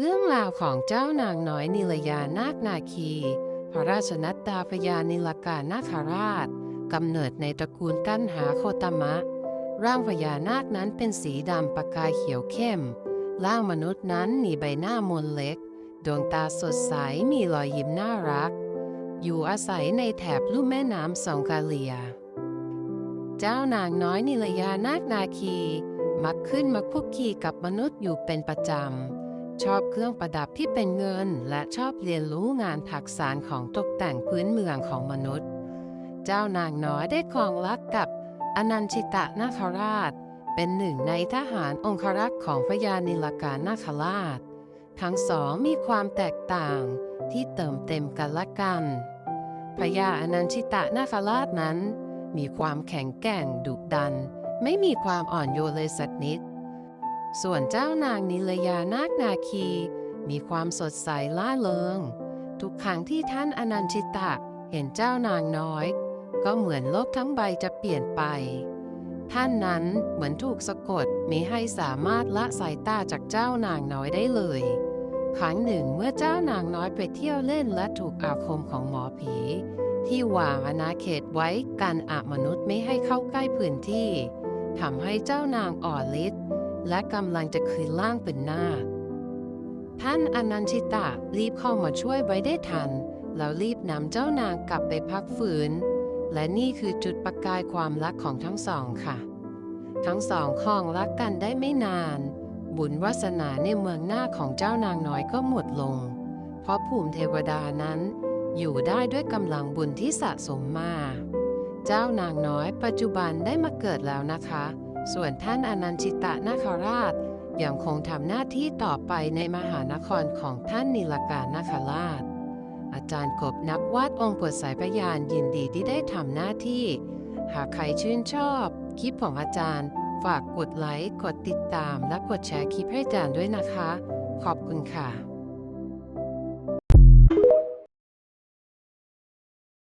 เรื่องราวของเจ้านางน้อยนิลยานาคนาคี พระราชนัดดาพญานิลกานาคราชกำเนิดในตระกูลกั้นหาโคตมะ ร่างพญานาคนั้นเป็นสีดำประกายเขียวเข้ม ร่างมนุษย์นั้นมีใบหน้ามนเล็ก ดวงตาสดใสมีรอยยิ้มน่ารัก อยู่อาศัยในแถบลุ่มแม่น้ำสองกาเลีย เจ้านางน้อยนิลยานาคนาคี มักขึ้นมาคุกคีกับมนุษย์อยู่เป็นประจำ ชอบเครื่องประดับที่เป็นเงิน และชอบเรียนรู้งานถักสานของตกแต่งพื้นเมืองของมนุษย์ เจ้านางน้อยได้ครองรักกับอนันชิตะนาคราช เป็นหนึ่งในทหารองครักษ์ของพญานิลกานาคราช ทั้งสองมีความแตกต่างที่เติมเต็มกันและกันพญาอนันชิตะนาคราชนั้น มีความแข็งแกร่งดุดัน ไม่มีความอ่อนโยนเลยสักนิด ส่วนเจ้านางนิลยานาคนาคี มีความสดใสล่าเริง ทุกครั้งที่ท่านอนันชิตะเห็นเจ้านางน้อย ก็เหมือนโลกทั้งใบจะเปลี่ยนไป ท่านนั้นเหมือนถูกสะกดมิให้สามารถละสายตาจากเจ้านางน้อยได้เลย ครั้งหนึ่งเมื่อเจ้านางน้อยไปเที่ยวเล่นและถูกอาคมของหมอผี ที่วางอาณาเขตไว้กันอามนุษย์ไม่ให้เข้าใกล้พื้นที่ทำให้เจ้านางอ่อนฤทธิ์ และกำลังจะคืนร่างเป็นนาท่านอนันชิตะรีบเข้ามาช่วยไว้ได้ทัน แล้วรีบนำเจ้านางกลับไปพักฟื้นและนี่คือจุดประกายความรักของทั้งสองค่ะ ทั้งสองครองรักกันได้ไม่นาน บุญวาสนาในเมืองหน้าของเจ้านางน้อยก็หมดลง เพราะภูมิเทวดานั้นอยู่ได้ด้วยกำลังบุญที่สะสมมา เจ้านางน้อยปัจจุบันได้มาเกิดแล้วนะคะ ส่วนท่านอนันชิตะนาคราชยังคงทำหน้าที่ต่อไปในมหานครของท่านนิลกานาคราช อาจารย์กบนักวาดองค์ปวดสายพยานยินดีที่ได้ทำหน้าที่ หากใครชื่นชอบคลิปของอาจารย์ ฝากกดไลค์ กดติดตาม และกดแชร์คลิปให้อาจารย์ด้วยนะคะ ขอบคุณค่ะ